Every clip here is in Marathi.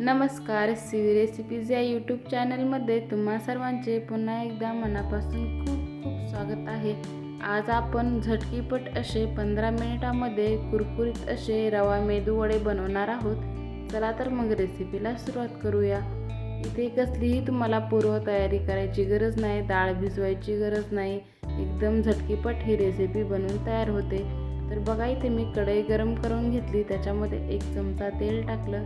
नमस्कार सी रेसिपीज या यूट्यूब चॅनलमध्ये तुम्हा सर्वांचे पुन्हा एकदा मनापासून खूप खूप स्वागत आहे. आज आपण झटकीपट असे पंधरा मिनिटामध्ये कुरकुरीत असे रवा मेदू वडे बनवणार आहोत. चला तर मग रेसिपीला सुरुवात करूया. इथे कसलीही तुम्हाला पूर्वतयारी करायची गरज नाही डाळ भिजवायची गरज नाही. एकदम झटकीपट ही रेसिपी बनवून तयार होते. तर बघा इथे मी कढई गरम करून घेतली. त्याच्यामध्ये एक चमचा तेल टाकलं.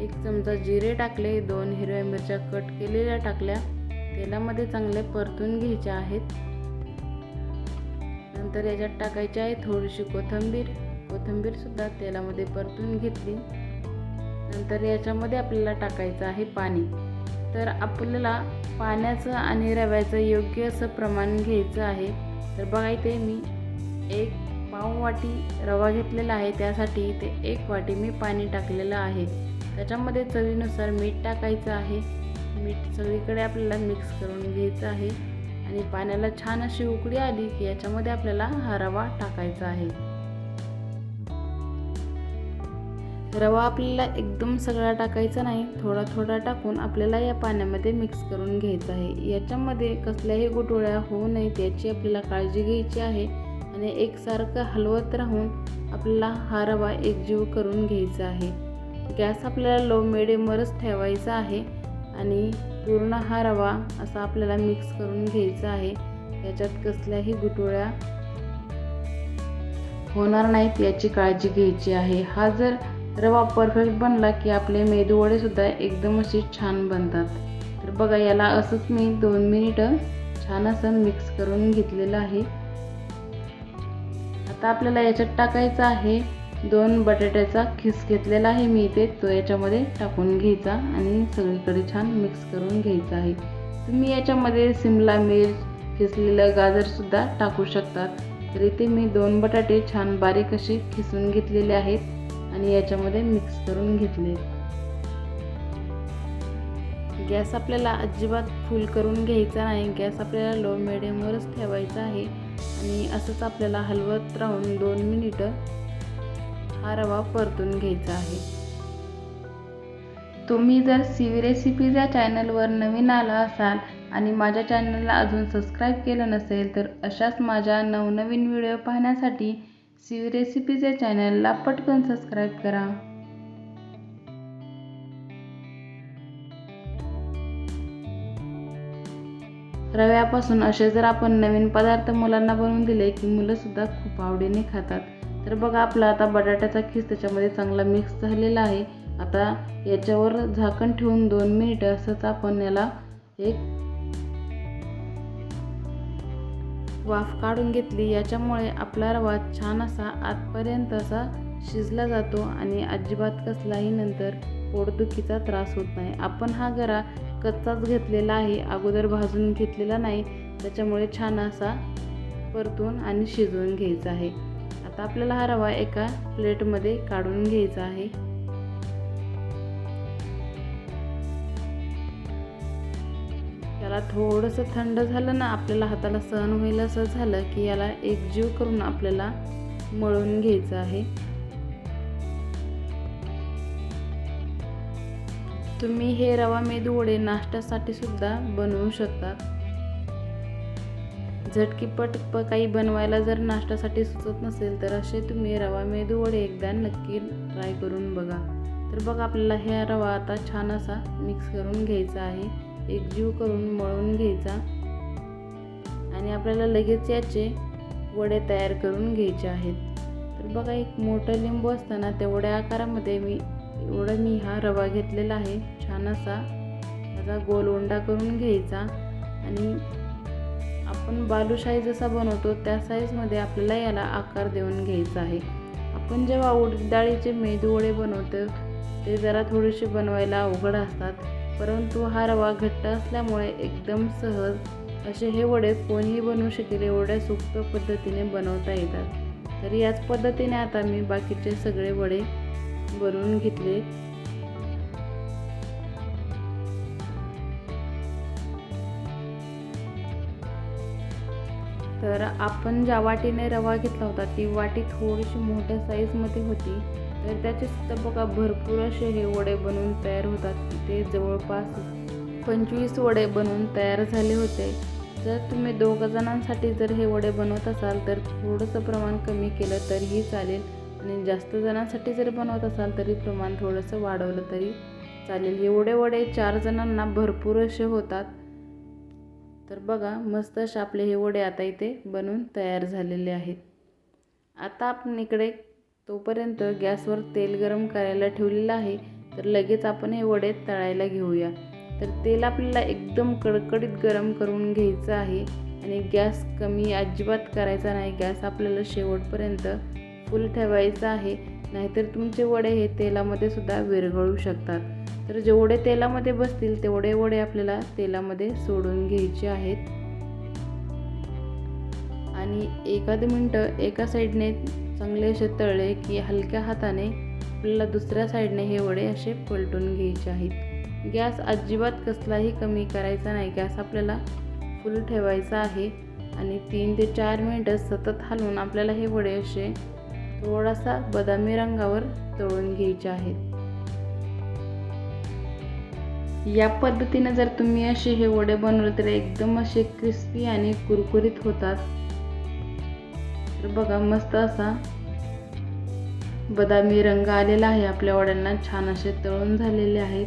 एक चमचा जिरे टाकले दोन हिरव्या मिरच्या कट केलेल्या टाकल्या. तेलामध्ये चांगले परतून घ्यायच्या आहेत. नंतर याच्यात टाकायची आहे थोडीशी कोथिंबीर. कोथिंबीरसुद्धा तेलामध्ये परतून घेतली. नंतर याच्यामध्ये आपल्याला टाकायचं आहे पाणी. तर आपल्याला पाण्याचं आणि रव्याचं योग्य असं प्रमाण घ्यायचं आहे. तर बघा इथे मी एक पाव वाटी रवा घेतलेला आहे. त्यासाठी इथे एक वाटी मी पाणी टाकलेलं आहे. त्याच्यामध्ये चवीनुसार मीठ टाकायचं आहे. मीठ सगळीकडे आपल्याला मिक्स करून घ्यायचं आहे. आणि पाण्याला छान अशी उकडी आली की याच्यामध्ये आपल्याला हा रवा टाकायचा आहे. रवा आपल्याला एकदम सगळा टाकायचा नाही थोडा थोडा टाकून आपल्याला या पाण्यामध्ये मिक्स करून घ्यायचं आहे. याच्यामध्ये कसल्याही गुटोळ्या होऊ नयेत याची आपल्याला काळजी घ्यायची आहे. आणि एकसारखं हलवत राहून आपल्याला हा रवा एकजीव करून घ्यायचा आहे. गॅस आपल्याला लो मिडियमवरच ठेवायचा आहे आणि पूर्ण हा रवा असा आपल्याला मिक्स करून घ्यायचा आहे. याच्यात कसल्याही गुटोळ्या होणार नाहीत याची काळजी घ्यायची आहे. हा जर रवा परफेक्ट बनला की आपले मेदूवडेसुद्धा एकदम असे छान बनतात. तर बघा याला असंच मी दोन मिनिटं छान असं मिक्स करून घेतलेलं आहे. आता आपल्याला याच्यात टाकायचं आहे दोन बटाट्याचा खिस घेतलेला आहे मी इथे. तो याच्यामध्ये टाकून घ्यायचा आणि सगळीकडे छान मिक्स करून घ्यायचा आहे. तुम्ही याच्यामध्ये सिमला मिर्च खिसलेलं गाजरसुद्धा टाकू शकतात तर इथे मी दोन बटाटे छान बारीक असे खिसून घेतलेले आहेत आणि याच्यामध्ये मिक्स करून घेतले गॅस आपल्याला अजिबात फुल करून घ्यायचा नाही. गॅस आपल्याला लो मिडियमवरच ठेवायचा आहे. आणि असंच आपल्याला हलवत राहून दोन मिनिटं हा रवा परतून घ्यायचा आहे. तुम्ही जर सीवी रेसिपीज या चॅनलवर नवीन आला असाल आणि माझ्या चॅनलला अजून सबस्क्राईब केलं नसेल तर अशाच माझ्या नवनवीन व्हिडिओ पाहण्यासाठी सीवी रेसिपीज या चॅनलला पटकन सबस्क्राईब करा. रव्यापासून असे जर आपण नवीन पदार्थ मुलांना बनवून दिले की मुलंसुद्धा खूप आवडीने खातात. तर बघा आपला आता बटाट्याचा खीस त्याच्यामध्ये चांगला मिक्स झालेला आहे. आता याच्यावर झाकण ठेवून दोन मिनिटं असंच आपण याला एक वाफ काढून घेतली. याच्यामुळे आपला रवा छान असा आतपर्यंत असा शिजला जातो आणि अजिबात कसलाही नंतर पोटदुखीचा त्रास होत नाही. आपण हा गरा कच्चाच घेतलेला आहे. अगोदर भाजून घेतलेला नाही. त्याच्यामुळे छान असा परतून आणि शिजवून घ्यायचा आहे. आता आपल्याला हा रवा एका प्लेटमध्ये काढून घ्यायचा आहे. त्याला थोडंसं थंड झालं ना आपल्याला हाताला सहन होईल असं झालं की याला एकजीव करून आपल्याला मळून घ्यायचं आहे. तुम्ही हे रवा मेदू वडे नाश्त्यासाठी सुद्धा बनवू शकता. झटकीपट प काही बनवायला जर नाश्त्यासाठी सुचत नसेल तर असे तुम्ही रवा मेदू वडे एकदा नक्की ट्राय करून बघा. तर बघा आपल्याला हे रवा आता छान असा मिक्स करून घ्यायचा आहे. एकजीव करून मळून घ्यायचा. आणि आपल्याला लगेच याचे वडे तयार करून घ्यायचे आहेत. तर बघा एक मोठं लिंबू असताना तेवढ्या आकारामध्ये मी एवढा मी हा रवा घेतलेला आहे. छान असा त्याचा गोल उंडा करून घ्यायचा. आणि आपण बालूशाही जसा बनवतो त्या साईजमध्ये आपल्याला याला आकार देऊन घ्यायचा आहे. आपण जेव्हा उडीद डाळीचे मेदू वडे बनवतो ते जरा थोडेसे बनवायला अवघड असतात. परंतु हा रवा घट्ट असल्यामुळे एकदम सहज असे हे वडे कोणीही बनवू शकेल एवढ्या सोप्या पद्धतीने बनवता येतात. तर याच पद्धतीने आता मी बाकीचे सगळे वडे बनवून घेतले. तर आपण ज्या वाटीने रवा घेतला होता ती वाटी थोडीशी मोठ्या साईजमध्ये होती. तर त्याचे सुद्धा बघा भरपूर असे हे वडे बनवून तयार होतात. ते जवळपास पंचवीस वडे बनवून तयार झाले होते. जर तुम्ही दोघं जणांसाठी जर हे वडे बनवत असाल तर थोडंसं प्रमाण कमी केलं तरीही चालेल. आणि जास्त जणांसाठी जर बनवत असाल तरी प्रमाण थोडंसं वाढवलं तरी चालेल. एवढे वडे चार जणांना भरपूर असे होतात. तर बघा मस्त असे आपले हे वडे आता इथे बनवून तयार झालेले आहेत. आता आपण इकडे तोपर्यंत गॅसवर तेल गरम करायला ठेवलेलं आहे. तर लगेच आपण हे वडे तळायला घेऊया. तर तेल आपल्याला एकदम कडकडीत गरम करून घ्यायचं आहे आणि गॅस कमी अजिबात करायचा नाही. गॅस आपल्याला शेवटपर्यंत फुल ठेवायचा आहे. नाहीतर तुमचे वडे हे तेलामध्ये सुद्धा विरघळू शकतात. तर जेवढे तेलामध्ये बसतील तेवढे वडे आपल्याला तेलामध्ये सोडून घ्यायचे आहेत. आणि एखादं मिनटं एका साईडने चांगले असे तळले की हलक्या हाताने आपल्याला दुसऱ्या साईडने हे वडे असे पलटून घ्यायचे आहेत. गॅस अजिबात कसलाही कमी करायचा नाही. गॅस आपल्याला फुल ठेवायचा आहे आणि तीन ते चार मिनटं सतत हलवून आपल्याला हे वडे असे थोडासा बदामी रंगावर तळून घ्यायचे आहेत. या पद्धतीनं जर तुम्ही असे हे वडे बनवले तर एकदम असे क्रिस्पी आणि कुरकुरीत होतात. तर बघा मस्त असा बदामी रंग आलेला आहे आपल्या वड्यांना. छान असे तळून झालेले आहेत.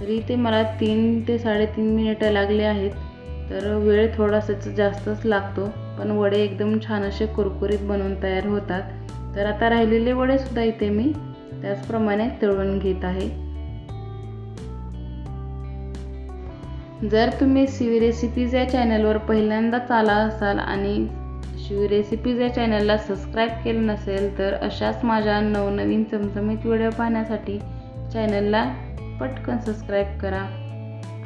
तरी इथे मला तीन ते साडेतीन मिनिटं लागले आहेत. तर वेळ थोडासाच जास्तच लागतो. पण वडे एकदम छान असे कुरकुरीत बनवून तयार होतात. तर आता राहिलेले वडेसुद्धा इथे मी त्याचप्रमाणे तळून घेत आहे. जर तुम्ही शिवी रेसिपीज या चॅनलवर पहिल्यांदाच आला असाल आणि शिवी रेसिपीज या चॅनलला सबस्क्राईब केलं नसेल तर अशाच माझ्या नवनवीन चमचमीत व्हिडिओ पाहण्यासाठी चॅनलला पटकन सबस्क्राईब करा.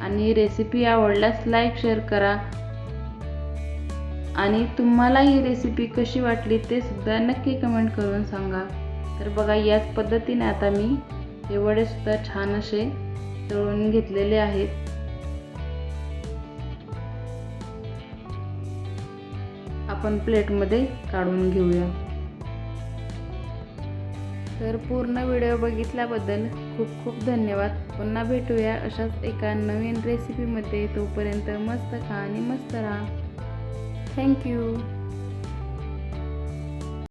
आणि रेसिपी आवडल्यास लाईक शेअर करा. आणि तुम्हाला ही रेसिपी कशी वाटली ते सुद्धा नक्की कमेंट करून सांगा. तर बघा याच पद्धतीने आता मी हे वडेसुद्धा छान असे तळून घेतलेले आहेत. आपण प्लेटमध्ये काढून घेऊया. तर पूर्ण व्हिडिओ बघितल्याबद्दल खूप खूप धन्यवाद. पुन्हा भेटूया अशाच एका नवीन रेसिपीमध्ये तोपर्यंत मस्त खा आणि मस्त राहा. थँक्यू